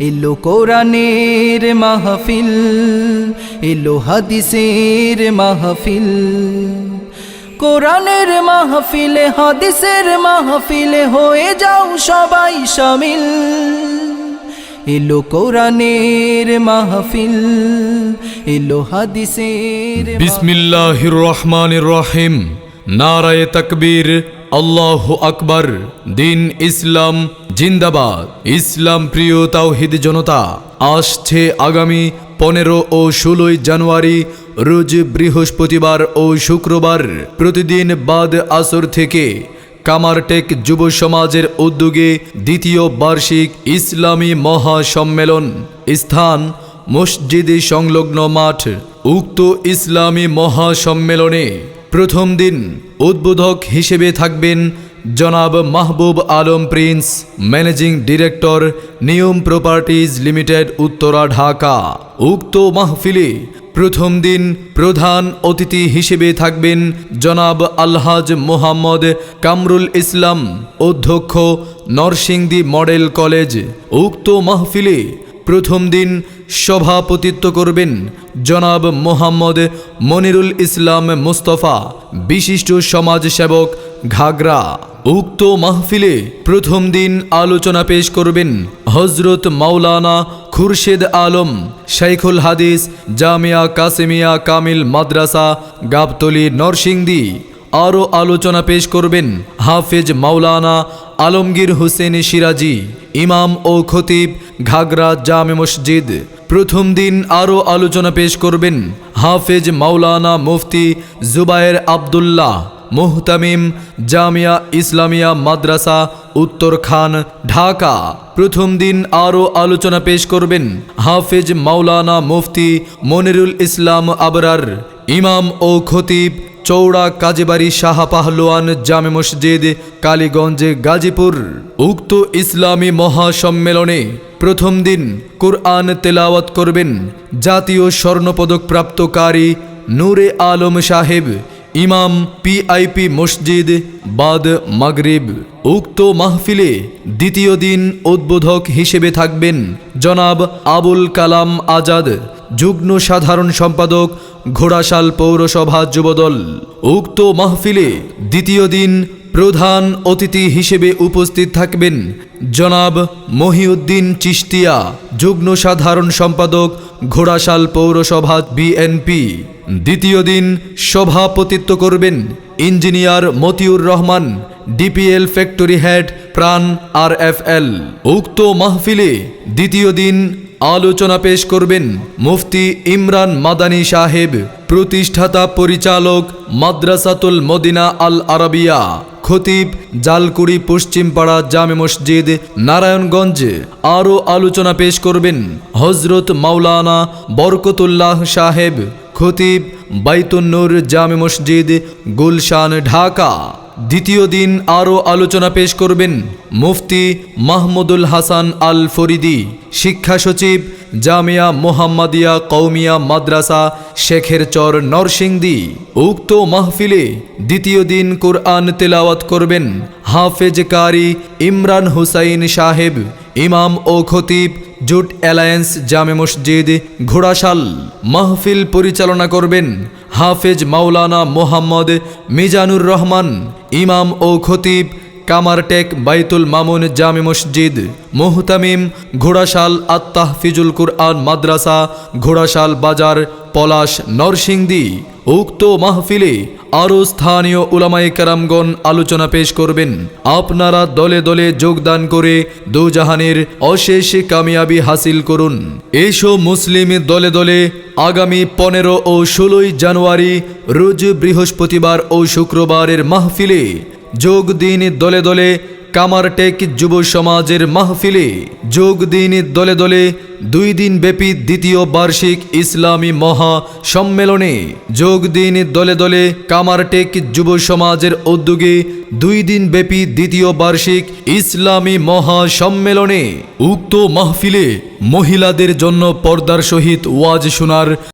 এলো কোরআনের মাহফিল, এলো হাদিসের মাহফিল। কোরআনের মাহফিলে, হাদিসের মাহফিলে হয়ে যাও সবাই সামিল। এলো কোরআনের মাহফিল, এলো হাদিসের বিসমিল্লাহির রহমানির রহিম। নারায়ে তাকবীর, আল্লাহ আকবার। দিন ইসলাম জিন্দাবাদ। ইসলাম প্রিয় তাওহিদ জনতা, আসছে আগামী পনেরো ও ষোলোই জানুয়ারি, রোজ বৃহস্পতিবার ও শুক্রবার। প্রতিদিন বাদ আসর থেকে কামারটেক যুব সমাজের উদ্যোগে দ্বিতীয় বার্ষিক ইসলামী মহাসম্মেলন। স্থান, মসজিদে সংলগ্ন মাঠ, উক্ত ইসলামী মহাসম্মেলনে। প্রথম দিন উদ্বোধক হিসেবে থাকবেন জনাব Mahbub Alam Prince, managing director Niyom properties limited, Uttara, Dhaka. উক্ত মাহফিলে প্রথম দিন প্রধান অতিথি হিসেবে থাকবেন জনাব আলহাজ মোহাম্মদ কামরুল ইসলাম, অধ্যক্ষ নরসিংদী মডেল কলেজ। উক্ত মাহফিলে প্রথম দিন সভাপতিত্ব করবেন জনাব মোহাম্মদ মনিরুল ইসলাম মুস্তফা, বিশিষ্ট সমাজসেবক ঘাগরা। উক্ত মাহফিলে প্রথম দিন আলোচনা পেশ করবেন হজরত মাওলানা খুরশেদ আলম, শাইখুল হাদিস, জামিয়া কাসেমিয়া কামিল মাদ্রাসা, গাবতলি, নরসিংদী। আরও আলোচনা পেশ করবেন হাফেজ মাওলানা আলমগীর হোসেন সিরাজি, ইমাম ও খতিব ঘাগরা জামে মসজিদ। প্রথম দিন আরও আলোচনা পেশ করবেন হাফেজ মাওলানা মুফতি জুবায়ের আবদুল্লাহ। মোহতামিম, জামিয়া ইসলামিয়া মাদ্রাসা উত্তর খান ঢাকা। প্রথম দিন আরও আলোচনা পেশ করবেন হাফেজ মাওলানা মুফতি মনিরুল ইসলাম আবরার, ইমাম ও খতিব চৌড়া কাজেবাড়ি শাহ পাহলোয়ান জামে মসজিদ, কালীগঞ্জে, গাজীপুর। উক্ত ইসলামী মহাসম্মেলনে প্রথম দিন কুরআন তেলাওয়াত করবেন জাতীয় স্বর্ণপদক প্রাপ্তকারী নূরে আলম সাহেব ইমাম পিআইপি মসজিদ বাদ মাগরিব। উক্ত মাহফিলে দ্বিতীয় দিন উদ্বোধক হিসেবে থাকবেন জনাব আবুল কালাম আজাদ, যুগ্ম সাধারণ সম্পাদক, ঘোড়াশাল পৌরসভা যুবদল। উক্ত মাহফিলে দ্বিতীয় দিন প্রধান অতিথি হিসেবে উপস্থিত থাকবেন জনাব মহিউদ্দিন চিস্তিয়া যুগ্ম সাধারণ সম্পাদক, ঘোড়াশাল পৌরসভা বিএনপি। দ্বিতীয় দিন সভাপতিত্ব করবেন engineer Motiur Rahman, DPL factory head Pran R F এল উক্ত মাহফিলে দ্বিতীয় দিন আলোচনা পেশ করবেন মুফতি ইমরান মাদানী সাহেব, প্রতিষ্ঠাতা পরিচালক মাদ্রাসাতুল মদিনা আল আরাবিয়া, খতিব জালকুড়ি পশ্চিমপাড়া জামে মসজিদ, নারায়ণগঞ্জ। আরও আলোচনা পেশ করবেন হজরত মাওলানা বরকতুল্লাহ সাহেব খতিব বাইতুন্নুর জামে মসজিদ, গুলশান, ঢাকা। দ্বিতীয় দিন আরও আলোচনা পেশ করবেন মুফতি মাহমুদুল হাসান আল ফরিদি শিক্ষা সচিব, জামিয়া মোহাম্মদিয়া কৌমিয়া মাদ্রাসা, শেখের চর নরসিংদী। উক্ত মাহফিলে দ্বিতীয় দিন কোরআন তেলাওয়াত করবেন হাফেজ কারি ইমরান হুসাইন সাহেব, ইমাম ও খতিব জুট অ্যালায়েন্স জামে মসজিদ, ঘোড়াশাল, মাহফিল পরিচালনা করবেন হাফেজ মাওলানা মোহাম্মদ মিজানুর রহমান, ইমাম ও খতিব কামারটেক বাইতুল মামুন জামে মসজিদ, মোহতামিম, ঘোড়াশাল আত্মাহ ফিজুল কুরআন মাদ্রাসা, ঘোড়াশাল বাজার, পলাশ নরসিংদী। উক্ত মাহফিলে আরও স্থানীয় উলামাই কারামগণ আলোচনা পেশ করবেন। আপনারা দলে দলে যোগদান করে দুজাহানের অশেষ কামিয়াবি হাসিল করুন। এসো মুসলিম দলে দলে আগামী পনেরো ও ষোলোই জানুয়ারি, রোজ বৃহস্পতিবার ও শুক্রবারের মাহফিলে যোগ দিন দলে দলে কামারটেক যুব সমাজের মাহফিলে যোগ দিন দলে দলে দুই দিন ব্যাপী দ্বিতীয় বার্ষিক ইসলামী মহা সম্মেলনে যোগ দিন দলে দলে কামারটেক যুব সমাজের উদ্যোগে দুই দিন ব্যাপী দ্বিতীয় বার্ষিক ইসলামী মহা সম্মেলনে উক্ত মাহফিলে মহিলাদের জন্য পর্দার সহিত ওয়াজ শোনার